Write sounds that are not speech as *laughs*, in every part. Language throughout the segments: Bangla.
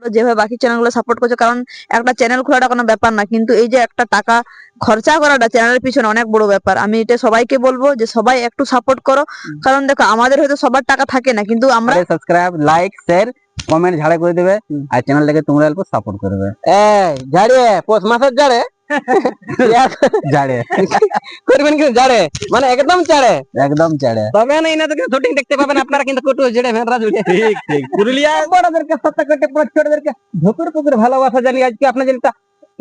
করো যেভাবে বাকি চ্যানেলগুলো সাপোর্ট করছ কারণ একটা চ্যানেল খোলাটা কোনো ব্যাপার না। কিন্তু এই যে একটা টাকা খরচা করাটা চ্যানেলের পিছনে অনেক বড় ব্যাপার। আমি এটা সবাইকে বলব যে সবাই একটু সাপোর্ট করো। কারণ দেখো আমাদের হয়তো সবার টাকা থাকে না কিন্তু আমরা সাবস্ক্রাইব লাইক শেয়ার কমেন্ট ঝাড়ে করে দেবে। আর চ্যানেলটাকে তোমরা অল্প সাপোর্ট করবে। এই ঝাড়ে পোষ মাসের ঝাড়ে। করবেন মানে একদম চাড়ে একদম ঝাড়ে তবে না এনাদের শুটিং দেখতে পাবেন আপনারা কিন্তু কুটু ঝেড়ে ভেড়া জুড়ে। ঠিক ঠিক। পুরুলিয়া বড়দেরকে সত্তা করতে ছোটদেরকে ঝুকুর পুকুর ভালোবাসা জানি আজকে আপনার যেটা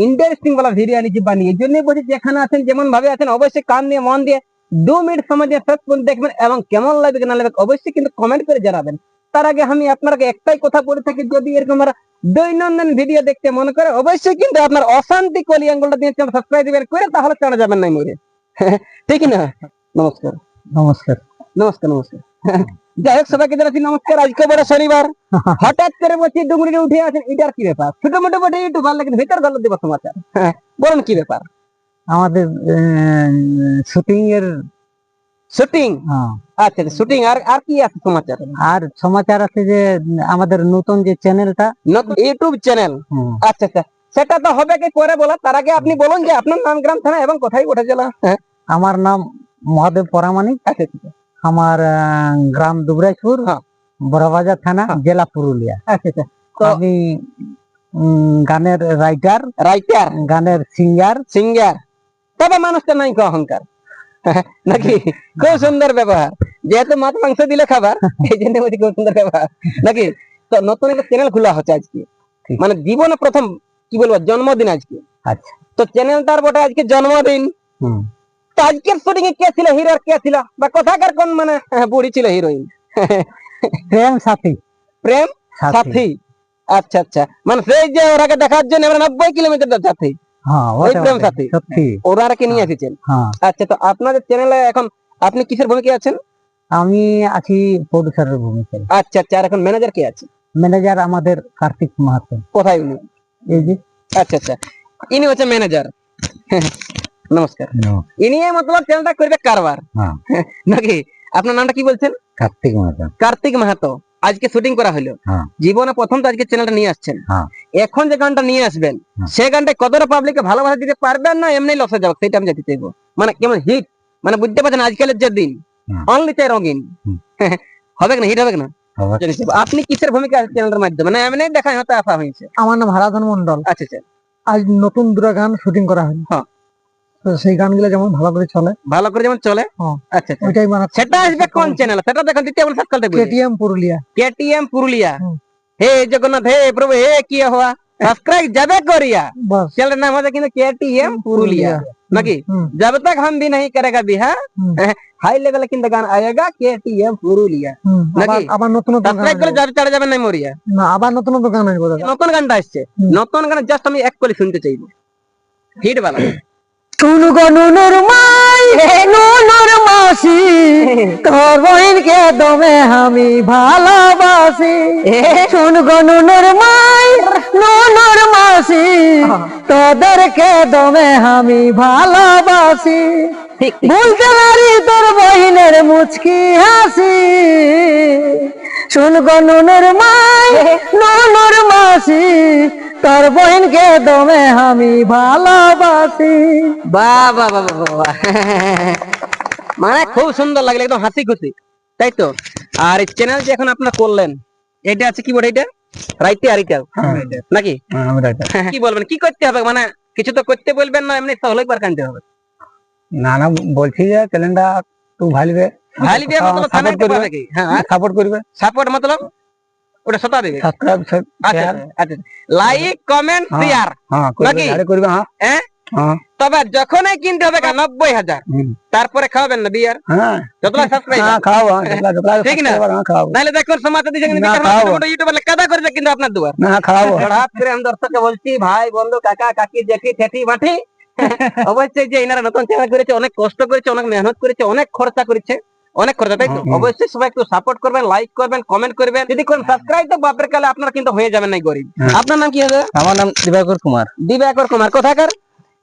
ইন্টারেস্টিং বলা ভিডিও আনিছি বানিয়ে। এই জন্যই বলছি যেখানে আছেন যেমন ভাবে আছেন অবশ্যই কান দিয়ে মন দিয়ে দু মিনিট সময় দিয়ে শেষ পর্যন্ত দেখবেন এবং কেমন লাগবে না লাগবে অবশ্যই কিন্তু কমেন্ট করে জানাবেন। তার আগে আমি আপনাকে একটাই কথা বলে থাকি যদি এরকম আমরা দৈনন্দিন ভিডিও দেখতে মনে করে অবশ্যই কিন্তু আপনার অশান্তি কলি আঙ্গুলটা দিয়ে সাবস্ক্রাইব দিবেন করে তাহলে চলে যাবেন না মরে *laughs* ঠিক না? নমস্কার। নমস্কার। নমস্কার নমস্কার। *laughs* যাই হোক সবাইকে জানাচ্ছি নমস্কার। আজকে বড় শনিবার। *laughs* হঠাৎ করে বলছি ডুমুরিতে উঠে আছেন এটার কি ব্যাপার? ছোট মোটো বটে ইউটিউবার লেকিন ভিতর গেল দেব সমাচার হ্যাঁ, বলুন কি ব্যাপার? আমাদের শুটিং এর শুটিং হ্যাঁ, আচ্ছা শুটিং আর আর কি আছে সমাচার? আর সমাচার আছে যে আমাদের নতুন যে চ্যানেলটা ইউটিউব চ্যানেল আচ্ছা আচ্ছা সেটা তো হবে কি করে বলা? তার আগে আপনি বলুন যে আপনার নাম গ্রাম থানা এবং কোথায় ওঠা জেলা হ্যাঁ। আমার নাম মহাদেব পরামানিক আচ্ছা আমার গ্রাম দুবরাজপুর হ্যাঁ। বড়বাজার থানা। জেলা পুরুলিয়া। আচ্ছা আচ্ছা তো আমি গানের রাইটার রাইটার গানের সিঙ্গার সিঙ্গার তবে মানুষটা নাই অহংকার। *laughs* নাকি? খুব সুন্দর ব্যবহার। যেহেতু মাছ মাংস দিলে খাবার এই জন্য বলছি খুব সুন্দর ব্যবহার। নাকি? তো নতুন একটা চ্যানেল খোলা হচ্ছে আজকে। মানে জীবনে প্রথম কি বলব জন্মদিন আজকে। আচ্ছা। তো চ্যানেলটার বটে আজকে জন্মদিন। তো আজকের শুটিং এ কে ছিল হিরো আর কে ছিল? বা কোথাকার কোন মানে হ্যাঁ, বুড়ি ছিল হিরোইন প্রেম সাথী। প্রেম সাথী। আচ্ছা আচ্ছা। মানে সেই যে ওরাকে দেখার জন্য আমরা নব্বই কিলোমিটার সাথী হ্যাঁ ওই ওটা প্রেম বটে, সাথী। সত্যি। ওরাকে নিয়ে এসেছেন। হ্যাঁ। আচ্ছা তো আপনাদের চ্যানেলে এখন আপনি কিসের ভূমিকা আছেন? আমি আছি প্রডিউসারের ভূমিকায়। আচ্ছা আচ্ছা আর এখন ম্যানেজার কে আছে ম্যানেজার আমাদের কার্তিক মাহাতো। কোথায় উনি? এই যে। আচ্ছা আচ্ছা। ইনি হচ্ছে *laughs* ম্যানেজার নমস্কার। ইনি এই মতলব চ্যানেলটা করবে কারবার। হ্যাঁ। *laughs* নাকি? আপনার নামটা কি বলছেন? কার্তিক মাহাতো। কার্তিক মাহাতো। আজকে শুটিং করা হলো। হ্যাঁ। জীবনে প্রথম তো আজকে চ্যানেলটা নিয়ে আসছেন। হ্যাঁ। এখন যে গানটা নিয়ে আসবেন হ্যাঁ। সে গানটা কতটা পাবলিককে ভালোবাসা দিতে পারবেন না এমনি লসে যাবে সেটা আমি জানতে চাইব। মানে কেমন হিট মানে বুঝতে পারছেন আজকালের যে দিন অনলি চাই রঙিন। *laughs* হবে না হিট হবে না। আপনি কিসের ভূমিকা চ্যানেলের মাধ্যমে? মানে এমনি দেখা হতে আসা হয়েছে। আমার নাম হারাধন মন্ডল আচ্ছা আচ্ছা। আজ নতুন দুটা গান শুটিং করা হলো। হ্যাঁ। তো সেই গানগুলো যেমন ভালো করে চলে ভালো করে যেমন চলে হ্যাঁ। আচ্ছা আচ্ছা ওইটাই মানে সেটা আসবে কোন চ্যানেল সেটা দেখুন দ্বিতীয় সাবস্ক্রাইব দেখবেন কেটিএম পুরুলিয়া কেটিএম পুরুলিয়া হুম। হে জগন্নাথ হে প্রভু হে কি হওয়া সাবস্ক্রাইব যাবে করিয়া बस চ্যানেলের নাম আছে কিন্তু কেটিএম পুরুলিয়া নাকি हम्म, जब तक हम भी नहीं करेगा बिहार हम्म, हाई लेवल किंद गान आएगा केटीएम পুরুলিয়া हम्म, নাকি? আবার- আবার নতুন নতুন গান সাবস্ক্রাইব করে আসবে। যাবে চলে যাবেন নাই মরিয়া না আবার নতুন নতুন গান আসবে দাদা নতুন গানটা আসছে হুম। নতুন গান জাস্ট আমি এক করে শুনতে চাইবো হিট বালা শুন গো নুনুর মাই নুনুর মাসি *laughs* তোর বহিনকে দমে আমি ভালোবাসি। শুন নুনুর মাই নুনুর মাসি তোদেরকে দমে আমি ভালোবাসি। ঠিক বলতে পারি তোর বহিনের মুচকি হাসি। শুন নুনুর মাই নুনুর মাসি তোর বহিনকে দমে আমি ভালোবাসি। বাহ বাহ বাহ বাহ বাহ। মানে খুব সুন্দর লাগল একদম হাসি খুশি তাই তো? আর এই চ্যানেল যে এখন আপনারা করলেন এটা আছে কি বলে এটা? রাইটে আর এটা নাকি? কি বলবেন কি করতে হবে? মানে কিছু তো করতে বলবেন না এমনি সহলে একবার কানতে হবে। না না বলছি যে চ্যানেলটা তুই ভালবে। ভালি বিয়া মতলব থানায় করবে। কি হ্যাঁ। সাপোর্ট করবে। সাপোর্ট মতলব? ওটা সতা দেবে? সাবস্ক্রাইব আচ্ছা আচ্ছা লাইক কমেন্ট হ্যাঁ। শেয়ার হ্যাঁ নাকি? করবে হ্যাঁ। হ্যাঁ? হ্যাঁ। তবে যখনই কিনতে হবে নব্বই হাজার। তারপরে খাওয়াবেন না বিয়ার হ্যাঁ। সাবস্ক্রাইব হ্যাঁ হ্যাঁ ঠিক না? হ্যাঁ, নাহলে দেখুন সমাজে ইউটিউবে কাদা করেছে কিন্তু আপনার দুয়ার। না হঠাৎ করে আমি দর্শককে বলছি ভাই বন্ধু কাকা কাকি জেঠি ঠেঠি মাঠি *laughs* অবশ্যই যে এনারা নতুন চ্যানেল করেছে অনেক কষ্ট করেছে অনেক মেহনত করেছে অনেক খরচা করেছে। অনেক খরচা তাই তো? অবশ্যই সবাই একটু সাপোর্ট করবেন লাইক করবেন কমেন্ট করবেন। যদি কোন সাবস্ক্রাইব তো বাপের কালে আপনারা কিন্তু হয়ে যাবেন নাই গরিব। হ্যাঁ। আপনার নাম কি হবে আমার নাম দিবাকর কুমার। দিবাকর কুমার। কোথাকার?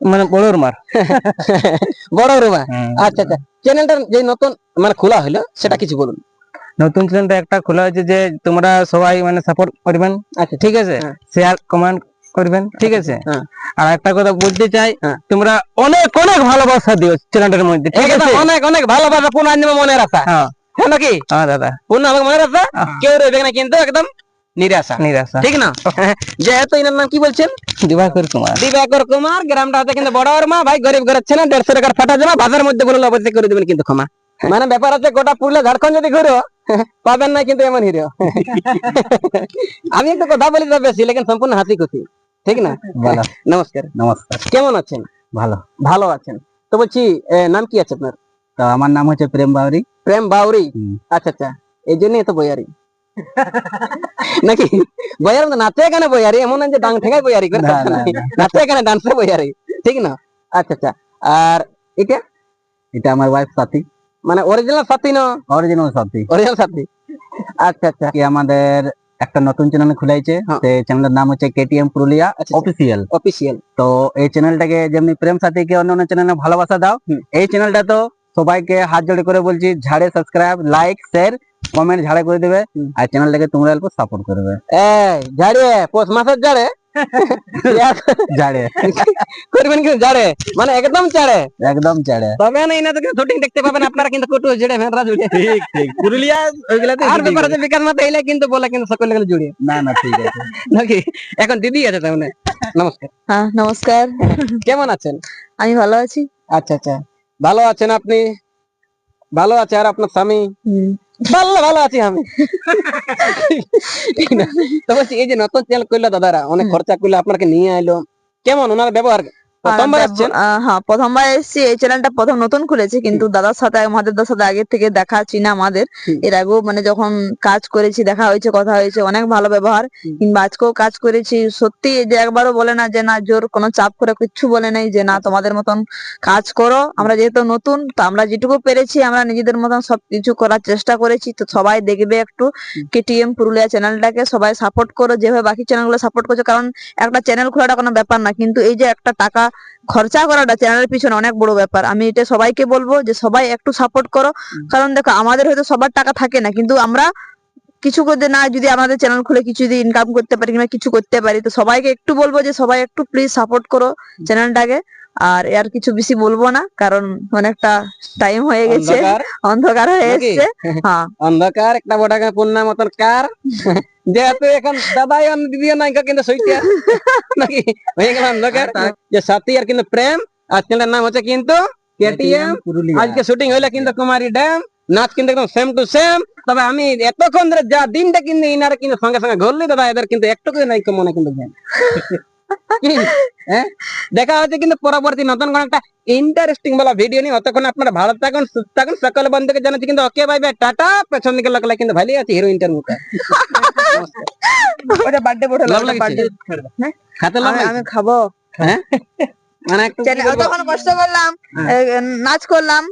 মানে বড় রুমার *laughs* বড় রুমা আচ্ছা। আচ্ছা চ্যানেলটা যে নতুন মানে খোলা হলো সেটা কিছু বলুন। নতুন চ্যানেলটা একটা খোলা হয়েছে যে তোমরা সবাই মানে সাপোর্ট করবেন। আচ্ছা ঠিক আছে। শেয়ার কমেন্ট করবেন? ঠিক আছে? হ্যাঁ। আর একটা কথা বলতে চাই হ্যাঁ। তোমরা অনেক অনেক ভালোবাসা দিও চ্যানেলটার মধ্যে ঠিক আছে? অনেক অনেক ভালোবাসা পূর্ণাঞ্জমা মনে রাখা। হ্যাঁ। হ্যাঁ নাকি হ্যাঁ দাদা। পূর্ণ আমাকে মনে রাখা হ্যাঁ। কেউ রইবে না কিন্তু একদম নিরাশা। নিরাশা। ঠিক না? যেহেতু এনার নাম কি বলছেন? দিবাকর কুমার। দিবাকর কুমার গ্রামটা কিন্তু বড় মা ভাই গরিব ঘরের ছেলে দেড়শো টাকার ফাটা জমা বাজার মধ্যে বলে অবশ্যই করে দেবেন কিন্তু ক্ষমা। মানে ব্যাপার আছে গোটা পুরুলিয়া ঝাড়খণ্ড যদি ঘুরো পাবেন না কিন্তু এমন হিরো। *laughs* আমি একটু কথা বলি বেশি লেকিন সম্পূর্ণ হাসি খুশি ঠিক না? *laughs* নমস্কার। নমস্কার। কেমন আছেন? ভালো। ভালো আছেন। তো বলছি নাম কি আছে আপনার? তো আমার নাম হচ্ছে প্রেম বাউরি। প্রেম বাউরি? আচ্ছা আচ্ছা। এই জন্যই তো বয়ারি। *laughs* নাকি? বয়ার মানে নাচে এখানে বয়ারি? এমন যে ডাং ঠেকায় বয়ারি করে না, কথা না, নাই। না। নাচে এখানে ডান্সে বয়ারি? ঠিক না? আচ্ছা আচ্ছা। আর এটা? এটা আমার ওয়াইফ সাথী। মানে অরিজিনাল সাথী না? অরিজিনাল সাথী। অরিজিনাল সাথী। আচ্ছা আচ্ছা। কি আমাদের একটা নতুন চ্যানেল খুলেছে। সেই চ্যানেলের নাম হচ্ছে কেটিএম পুরুলিয়া। অফিসিয়াল অফিসিয়াল তো এই চ্যানেলটাকে যেমনি প্রেম সাথীকে অন্য অন্য চ্যানেলে ভালোবাসা দাও। এই চ্যানেলটা তো সবাইকে হাত জোড়ে করে বলছি ঝাড়ে সাবস্ক্রাইব লাইক শেয়ার কমেন্ট ঝাড়ে করে দেবে। আর চ্যানেলটাকে তোমরা অল্প সাপোর্ট করবে এই ঝাড়ে পোষ মাসের ঝাড়ে করবেন কিন্তু মানে একদম চাড়ে একদম ঝাড়ে তবে না শুটিং দেখতে পাবেন আপনারা কিন্তু কুটু জুড়ে ভেড়রা জুড়ে। ঠিক ঠিক। পুরুলিয়া ওইগুলাতে আর ব্যাপার আছে বিকাশ মাতে এলে কিন্তু বলে কিন্তু সকলে গেলে জুড়ে। না না ঠিক আছে। নাকি? এখন দিদি আছে নমস্কার। হ্যাঁ নমস্কার। কেমন আছেন? আমি ভালো আছি। আচ্ছা আচ্ছা। ভালো আছেন আপনি? ভালো আছে আর আপনার স্বামী? ভালো ভালো আছি আমি। তো বলছি এই যে নতুন চ্যানেল করল দাদারা অনেক খরচা করল আপনাকে নিয়ে আইলো। কেমন ওনার ব্যবহার? প্রথমবার আসছেন? হ্যাঁ প্রথমবার এসেছি। এই চ্যানেলটা প্রথম নতুন খুলেছি কিন্তু দাদার সাথে আমাদের দাদার সাথে আগে থেকে দেখা চিনা আমাদের। এর আগেও মানে যখন কাজ করেছি দেখা হয়েছে কথা হয়েছে অনেক ভালো ব্যবহার। কিংবা আজকেও কাজ করেছি সত্যি এই যে একবারও বলে না যে না জোর কোনো চাপ করে কিচ্ছু বলে নাই যে না তোমাদের মতন কাজ করো। আমরা যেহেতু নতুন তো আমরা যেটুকু পেরেছি আমরা নিজেদের মতন সবকিছু করার চেষ্টা করেছি। তো সবাই দেখবে একটু কেটিএম পুরুলিয়া চ্যানেলটাকে সবাই সাপোর্ট করো যেভাবে বাকি চ্যানেলগুলো সাপোর্ট করছ। কারণ একটা চ্যানেল খোলাটা কোনো ব্যাপার না। কিন্তু এই যে একটা টাকা খরচা করাটা চ্যানেলের পিছনে অনেক বড় ব্যাপার। আমি এটা সবাইকে বলব যে সবাই একটু সাপোর্ট করো। কারণ দেখো আমাদের হয়তো সবার টাকা থাকে না কিন্তু আমরা কিছু করতে না যদি আমাদের চ্যানেল খুলে কিছু যদি ইনকাম করতে পারি কিংবা কিছু করতে পারি তো সবাইকে একটু বলব যে সবাই একটু প্লিজ সাপোর্ট করো চ্যানেলটাকে আর আর কিছু বেশি বলব না কারণ অনেকটা টাইম হয়ে গেছে অন্ধকার? অন্ধকার হয়ে? এসছে। হ্যাঁ। অন্ধকার একটা বড় পূর্ণা মতন কার? যেহেতু এখন দাদাই আর দিদিও নাই কিন্তু সইটা নাকি? হয়ে গেল অন্ধকার। যে সাথী আর কিন্তু প্রেম আর চ্যানেলের নাম হচ্ছে কিন্তু কেটিএম আজকে শুটিং হইলে কিন্তু কুমারী ড্যাম। নাচ কিন্তু একদম সেম টু সেম তবে আমি এতক্ষণ ধরে যা দিনটা কিন্তু ইনারে কিন্তু সঙ্গে সঙ্গে ঘুরলি দাদা এদের কিন্তু একটু নাই মনে কিন্তু? *laughs* হ্যাঁ? দেখা হচ্ছে কিন্তু পরবর্তী নতুন কোন একটা ইন্টারেস্টিং বলা ভিডিও নিয়ে। অতক্ষণ আপনারা ভালো থাকুন সুস্থ থাকুন সকল বন্ধুকে জানাচ্ছি কিন্তু ওকে ভাই বাই টাটা। পেছন দিকে লাগলে কিন্তু ভালোই আছে হিরোইনটার মুখে। *laughs* ওটা বার্থডে বোটে লাভ লাগছে? খাতে লাভ আমি খাব। হ্যাঁ? মানে? তখন কষ্ট করলাম হ্যাঁ। নাচ করলাম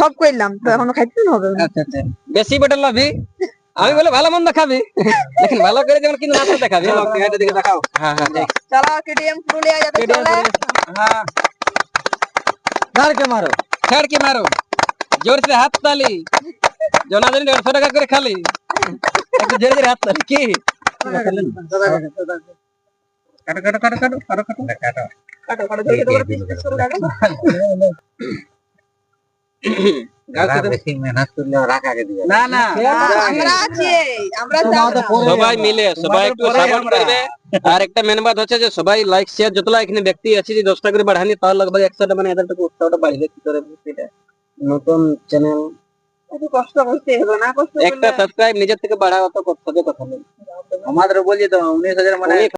সব করলাম তো এখন খাইতে হবে। আচ্ছা আচ্ছা। বেশি বেটার লাভি আমি বলে ভালো মন্দ খাবি। দেখেন ভালো করে যেমন কিন্তু নাটক দেখাবি। হ্যাঁ, হ্যাঁ, হ্যাঁ, দেখাও। হ্যাঁ হ্যাঁ চলো কেটিএম পুরুলিয়া যাতে চলে। হ্যাঁ। ধার কে মারো। ধার কে মারো। জোর হাত তালি। জনাদিন 150 টাকা করে খালি। একটু ধীরে ধীরে হাত তালি। কি? কাটো কাটো কাটো কাটো কাটো কাটো। কাটো। কাটো কাটো দেখে তোমার পিছনে শুরু লাগে কাটো মেহনত করলে রাখ আগে দিবে? না না আমরা আছি আমরা চাও না। সবাই মিলে সবাই একটু সাপোর্ট করবে। আর একটা মেন বাত হচ্ছে যে সবাই লাইক শেয়ার যতলা এখানে ব্যক্তি আছে যে দশটা করে বাড়ানি তার লগভগ একশোটা মানে এদেরটুকু উৎসাহটা বাড়িয়ে কি করে এটা নতুন চ্যানেল একটু কষ্ট করতে হবে না কষ্ট একটা সাবস্ক্রাইব নিজের থেকে বাড়াও তো কত কথা নেই আমাদের বলছি তো উনিশ হাজার মানে অনেক